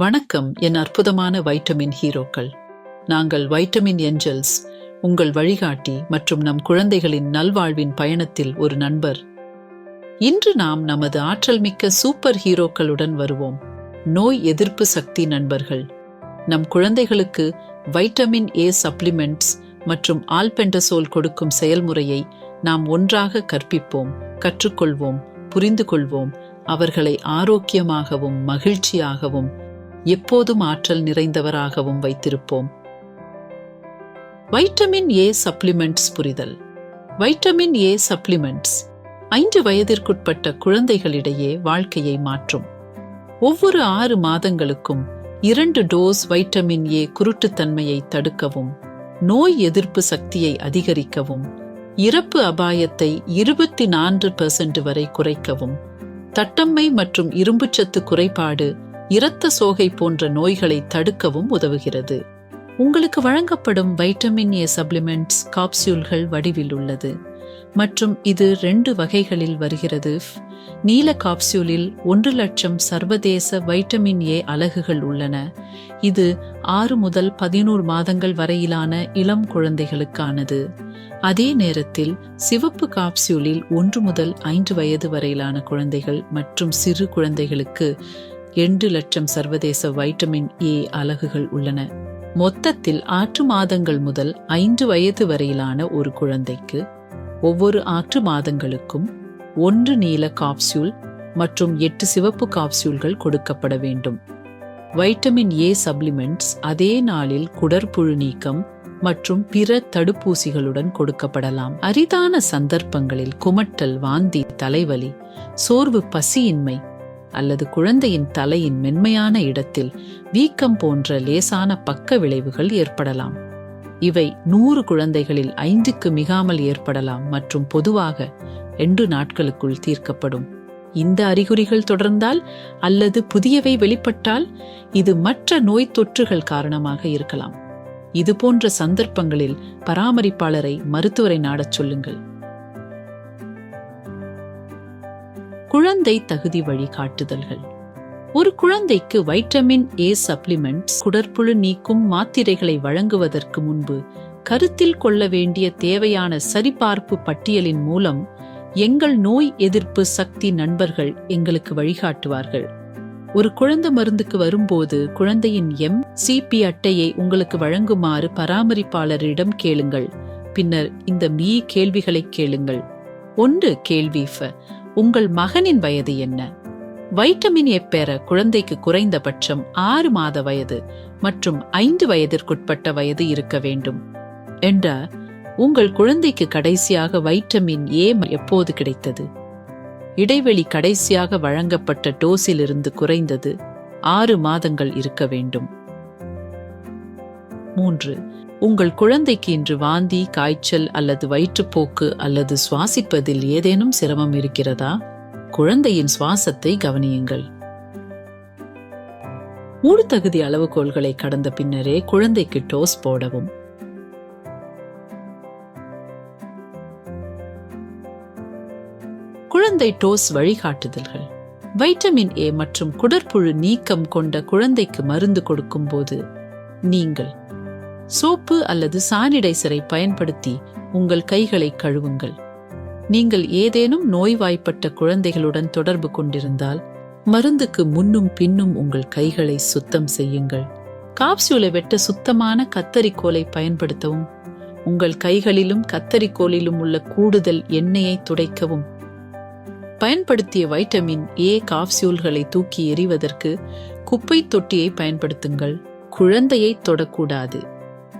வணக்கம் என் அற்புதமான வைட்டமின் ஹீரோக்கள். நாங்கள் வைட்டமின் ஏஞ்சல்ஸ் உங்கள் வழிகாட்டி மற்றும் நம் குழந்தைகளின் நல்வாழ்வின் பயணத்தில் ஒரு நண்பர். இன்று நாம் நமது ஆற்றல் மிக்க சூப்பர் ஹீரோக்களுடன் வருவோம். நோய் எதிர்ப்பு சக்தி நண்பர்கள். நம் குழந்தைகளுக்கு வைட்டமின் ஏ சப்ளிமெண்ட்ஸ் மற்றும் ஆல்பெண்டசோல் கொடுக்கும் செயல்முறையை நாம் ஒன்றாக கற்பிப்போம் கற்றுக்கொள்வோம் புரிந்து கொள்வோம் அவர்களை ஆரோக்கியமாகவும் மகிழ்ச்சியாகவும் எப்போதும் ஆற்றல் நிறைந்தவராகவும் வைத்திருப்போம். வைட்டமின் ஏ சப்ளிமெண்ட்ஸ் புரிதல். வைட்டமின் ஏ சப்ளிமெண்ட்ஸ் ஐந்து வயதிற்குட்பட்ட குழந்தைகளிடையே வாழ்க்கையை மாற்றும். ஒவ்வொரு ஆறு மாதங்களுக்கும் இரண்டு டோஸ் வைட்டமின் ஏ குருட்டுத்தன்மையை தடுக்கவும் நோய் எதிர்ப்பு சக்தியை அதிகரிக்கவும் இறப்பு அபாயத்தை இருபத்தி நான்கு பெர்சென்ட் வரை குறைக்கவும் தட்டம்மை மற்றும் இரும்புச்சத்து குறைபாடு இரத்த சோகை போன்ற நோய்களை தடுக்கவும் உதவுகிறது. உங்களுக்கு வழங்கப்படும் வைட்டமின் ஏ சப்ளிமெண்ட்ஸ் காப்சியூல்கள் வடிவில் உள்ளது. மற்றும் இது ரெண்டு வகைகளில் வருகிறது. நீல காப்சியூலில் ஒன்று லட்சம் சர்வதேச வைட்டமின் ஏ அலகுகள் உள்ளன. இது ஆறு முதல் பதினோரு மாதங்கள் வரையிலான இளம் குழந்தைகளுக்கானது. அதே நேரத்தில் சிவப்பு காப்சியூலில் ஒன்று முதல் ஐந்து வயது வரையிலான குழந்தைகள் மற்றும் சிறு குழந்தைகளுக்கு எண்டு லட்சம் சர்வதேச வைட்டமின் ஏ அலகுகள் உள்ளன. மொத்தத்தில் ஆற்று மாதங்கள் முதல் ஐந்து வயது வரையிலான ஒரு குழந்தைக்கு ஒவ்வொரு ஆற்று மாதங்களுக்கும் ஒன்று நீல காப்சியூல் மற்றும் எட்டு சிவப்பு காப்சியூல்கள் கொடுக்கப்பட வேண்டும். வைட்டமின் ஏ சப்ளிமெண்ட்ஸ் அதே நாளில் குடற்புழு நீக்கம் மற்றும் பிற தடுப்பூசிகளுடன் கொடுக்கப்படலாம். அரிதான சந்தர்ப்பங்களில் குமட்டல் வாந்தி தலைவலி சோர்வு பசியின்மை அல்லது குழந்தையின் தலையின் மென்மையான இடத்தில் வீக்கம் போன்ற லேசான பக்க விளைவுகள் ஏற்படலாம். இவை நூறு குழந்தைகளில் ஐந்துக்கு மிகாமல் ஏற்படலாம் மற்றும் பொதுவாக ரெண்டு நாட்களுக்குள் தீர்க்கப்படும். இந்த அறிகுறிகள் தொடர்ந்தால் அல்லது புதியவை வெளிப்பட்டால் இது மற்ற நோய் தொற்றுகள் காரணமாக இருக்கலாம். இது போன்ற சந்தர்ப்பங்களில் பராமரிப்பாளரை மருத்துவரை நாடச் சொல்லுங்கள். குழந்தை தகுதி வழிகாட்டுதல்கள். ஒரு குழந்தைக்கு வைட்டமின் ஏ சப்ளிமெண்ட்ஸ் குடற்புழு நீக்கும் மாத்திரைகளை வழங்குவதற்கு முன்பு கருத்தில் கொள்ள வேண்டிய தேவையான சரிபார்ப்பு பட்டியலின் மூலம் எங்கள் நோய் எதிர்ப்பு சக்தி நண்பர்கள் எங்களுக்கு வழிகாட்டுவார்கள். ஒரு குழந்தை மருந்துக்கு வரும்போது குழந்தையின் எம் சிபி அட்டையை உங்களுக்கு வழங்குமாறு பராமரிப்பாளரிடம் கேளுங்கள். பின்னர் இந்த மீ கேள்விகளை கேளுங்கள். ஒன்று கேள்வி "ஃப", உங்கள் மகனின் வயது என்ன? வைட்டமின் ஏ பெற குழந்தைக்கு குறைந்தபட்சம் ஆறு மாத வயது மற்றும் ஐந்து வயதிற்குட்பட்ட வயது இருக்க வேண்டும். என்ற உங்கள் குழந்தைக்கு கடைசியாக வைட்டமின் ஏ எப்போது கிடைத்தது? இடைவெளி கடைசியாக வழங்கப்பட்ட டோஸிலிருந்து குறைந்தது ஆறு மாதங்கள் இருக்க வேண்டும். மூன்று உங்கள் குழந்தைக்கு இன்று வாந்தி காய்ச்சல் அல்லது வயிற்றுப்போக்கு அல்லது சுவாசிப்பதில் ஏதேனும் சிரமம் இருக்கிறதா? குழந்தையின் சுவாசத்தை கவனியுங்கள். மூடு தகுதி அளவுகோல்களை கடந்த பின்னரே குழந்தைக்கு டோஸ் போடவும். குழந்தை டோஸ் வழிகாட்டுதல்கள். வைட்டமின் ஏ மற்றும் குடற்புழு நீக்கம் கொண்ட குழந்தைக்கு மருந்து கொடுக்கும்போது நீங்கள் சோப்பு அல்லது சானிடைசரை பயன்படுத்தி உங்கள் கைகளை கழுவுங்கள். நீங்கள் ஏதேனும் நோய்வாய்ப்பட்ட குழந்தைகளுடன் தொடர்பு கொண்டிருந்தால் மருந்துக்கு முன்னும் பின்னும் உங்கள் கைகளை சுத்தம் செய்யுங்கள். காப்சியூலை வெட்ட சுத்தமான கத்தரிக்கோலை பயன்படுத்தவும் உங்கள் கைகளிலும் கத்தரிக்கோலிலும் உள்ள கூடுதல் எண்ணெயை துடைக்கவும். பயன்படுத்திய வைட்டமின் ஏ காப்சியூல்களை தூக்கி எறிவதற்கு குப்பை தொட்டியை பயன்படுத்துங்கள். குழந்தையை தொடக்கூடாது.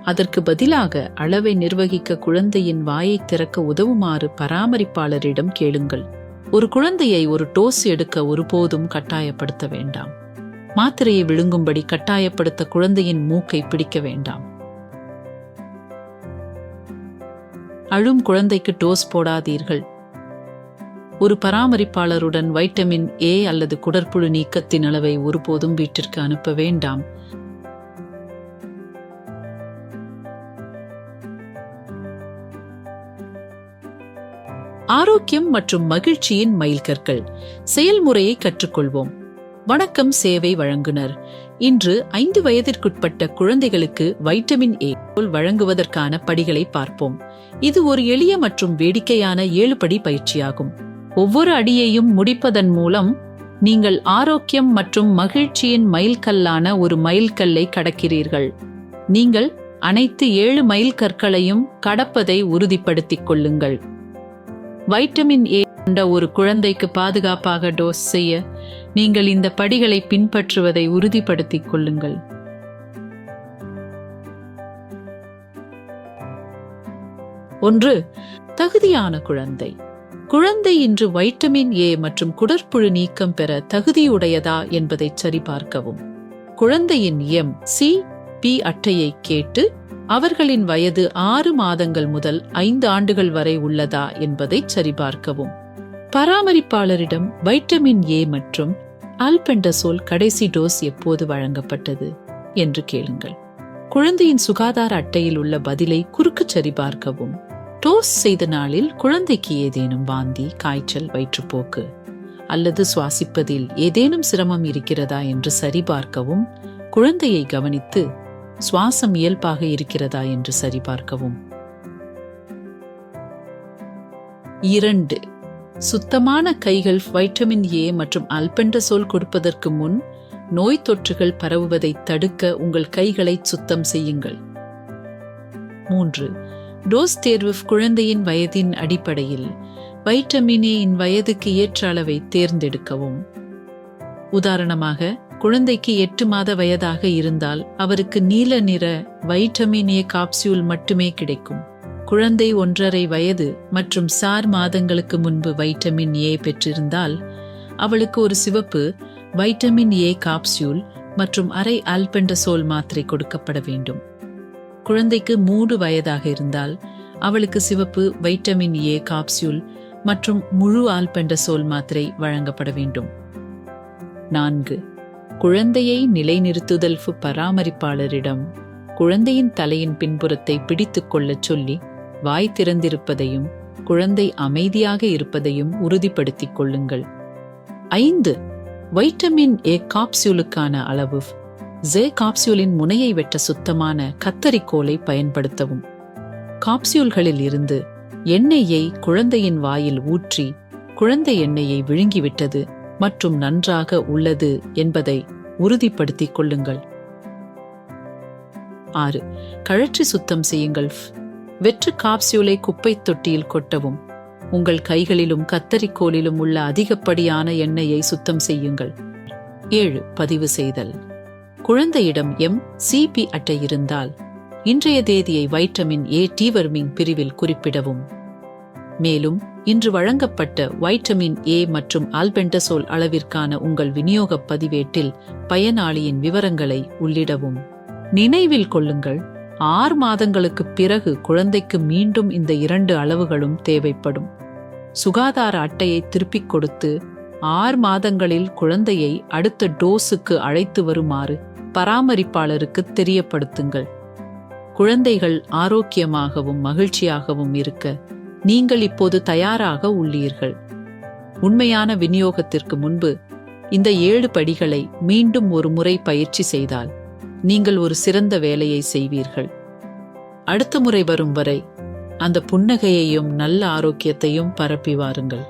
அதற்கு பதிலாக அளவை நிர்வகிக்க குழந்தையின் வாயை திறக்க உதவுமாறு பராமரிப்பாளரிடம் கேளுங்கள். ஒரு குழந்தையை ஒரு டோஸ் எடுக்க ஒருபோதும் கட்டாயப்படுத்த வேண்டாம். மாத்திரையை விழுங்கும்படி கட்டாயப்படுத்த குழந்தையின் மூக்கை பிடிக்க வேண்டாம். அழும் குழந்தைக்கு டோஸ் போடாதீர்கள். ஒரு பராமரிப்பாளருடன் வைட்டமின் ஏ அல்லது குடற்புழு நீக்கத்தின் அளவை ஒருபோதும் வீட்டிற்கு அனுப்ப வேண்டாம். ஆரோக்கியம் மற்றும் மகிழ்ச்சியின் மைல்கற்கள். செயல்முறையை கற்றுக்கொள்வோம். வணக்கம் சேவை வழங்குனர். இன்று ஐந்து வயதிற்குட்பட்ட குழந்தைகளுக்கு வைட்டமின் ஏ வழங்குவதற்கான படிகளை பார்ப்போம். இது ஒரு எளிய மற்றும் வேடிக்கையான ஏழு படி பயிற்சியாகும். ஒவ்வொரு அடியையும் முடிப்பதன் மூலம் நீங்கள் ஆரோக்கியம் மற்றும் மகிழ்ச்சியின் மைல்கல்லான ஒரு மைல்கல்லை கடக்கிறீர்கள். நீங்கள் அனைத்து ஏழு மைல் கற்களையும் கடப்பதை உறுதிப்படுத்திக் கொள்ளுங்கள். வைட்டமின் ஏ கொண்ட ஒரு குழந்தைக்கு பாதுகாப்பாக டோஸ் செய்ய நீங்கள் இந்த படிகளை பின்பற்றுவதை உறுதிப்படுத்திக் கொள்ளுங்கள். ஒன்று தகுதியான குழந்தை. குழந்தை இன்று வைட்டமின் ஏ மற்றும் குடற்புழு நீக்கம் பெற தகுதியுடையதா என்பதை சரிபார்க்கவும். குழந்தையின் எம் சி பி அட்டையை கேட்டு அவர்களின் வயது ஆறு மாதங்கள் முதல் ஐந்து ஆண்டுகள் வரை உள்ளதா என்பதை சரிபார்க்கவும். பராமரிப்பாளரிடம் வைட்டமின் ஏ மற்றும் அல்பெண்டசோல் கடைசி டோஸ் எப்போது வழங்கப்பட்டது என்று கேளுங்கள். குழந்தையின் சுகாதார அட்டையில் உள்ள பதிலை குறுக்கு சரிபார்க்கவும். டோஸ் செய்த நாளில் குழந்தைக்கு ஏதேனும் வாந்தி காய்ச்சல் வயிற்றுப்போக்கு அல்லது சுவாசிப்பதில் ஏதேனும் சிரமம் இருக்கிறதா என்று சரிபார்க்கவும் குழந்தையை கவனித்து சுவாசம் இயல்பாக இருக்கிறதா என்று சரிபார்க்கவும். இரண்டு சுத்தமான கைகள் வைட்டமின் ஏ மற்றும் அல்பெண்டசோல் கொடுப்பதற்கு முன் நோய் தொற்றுகள் பரவுவதை தடுக்க உங்கள் கைகளை சுத்தம் செய்யுங்கள். மூன்று டோஸ் தேர்வு குழந்தையின் வயதின் அடிப்படையில் வைட்டமின் ஏ இன் வயதுக்கு ஏற்ற அளவை தேர்ந்தெடுக்கவும். உதாரணமாக குழந்தைக்கு எட்டு மாத வயதாக இருந்தால் அவருக்கு நீல நிற வைட்டமின் ஏ காப்சியூல் மட்டுமே கிடைக்கும். குழந்தை ஒன்றரை வயது மற்றும் சார் மாதங்களுக்கு முன்பு வைட்டமின் ஏ பெற்றிருந்தால் அவளுக்கு ஒரு சிவப்பு வைட்டமின் ஏ காப்சியூல் மற்றும் அரை ஆல்பெண்டசோல் மாத்திரை கொடுக்கப்பட வேண்டும். குழந்தைக்கு மூன்று வயதாக இருந்தால் அவளுக்கு சிவப்பு வைட்டமின் ஏ காப்சியூல் மற்றும் முழு ஆல்பெண்டசோல் மாத்திரை வழங்கப்பட வேண்டும். நான்கு. குழந்தையை நிலைநிறுத்துதல் பராமரிப்பாளரிடம் குழந்தையின் தலையின் பின்புறத்தை பிடித்து கொள்ளச் சொல்லி வாய் திறந்திருப்பதையும் குழந்தை அமைதியாக இருப்பதையும் உறுதிப்படுத்திக் கொள்ளுங்கள். ஐந்து. வைட்டமின் ஏ காப்சியூலுக்கான அளவு ஜே காப்சியூலின் முனையை வெட்ட சுத்தமான கத்தரிக்கோலை பயன்படுத்தவும். காப்சியூல்களில் இருந்து எண்ணெயை குழந்தையின் வாயில் ஊற்றி குழந்தை எண்ணெயை விழுங்கிவிட்டது. மற்றும் நன்றாக உள்ளது என்பதை உறுதிப்படுத்திக் கொள்ளுங்கள். ஆறு. கழற்றி சுத்தம் செய்யுங்கள். வெற்று காப்சியூலை குப்பை தொட்டியில் கொட்டவும். உங்கள் கைகளிலும் கத்தரிக்கோலிலும் உள்ள அதிகப்படியான எண்ணெயை சுத்தம் செய்யுங்கள். ஏழு. பதிவு செய்தல். குழந்தையிடம் எம் சிபி அட்டை இருந்தால் இன்றைய தேதியை வைட்டமின் ஏ டீவர்மிங் பிரிவில் குறிப்பிடவும். மேலும் இன்று வழங்கப்பட்ட வைட்டமின் ஏ மற்றும் ஆல்பெண்டசோல் அளவிற்கான உங்கள் விநியோக பதிவேட்டில் பயனாளியின் விவரங்களை உள்ளிடவும். நினைவில் கொள்ளுங்கள் ஆறு மாதங்களுக்கு பிறகு குழந்தைக்கு மீண்டும் இந்த இரண்டு அளவுகளும் தேவைப்படும். சுகாதார அட்டையை திருப்பிக் கொடுத்து ஆறு மாதங்களில் குழந்தையை அடுத்த டோஸுக்கு அழைத்து வருமாறு பராமரிப்பாளருக்கு தெரியப்படுத்துங்கள். குழந்தைகள் ஆரோக்கியமாகவும் மகிழ்ச்சியாகவும் இருக்க நீங்கள் இப்போது தயாராக உள்ளீர்கள். உண்மையான விநியோகத்திற்கு முன்பு இந்த ஏழு படிகளை மீண்டும் ஒரு முறை பயிற்சி செய்தால் நீங்கள் ஒரு சிறந்த வேலையை செய்வீர்கள். அடுத்த முறை வரும் வரை அந்த புன்னகையையும் நல்ல ஆரோக்கியத்தையும் பரப்பி வாருங்கள்.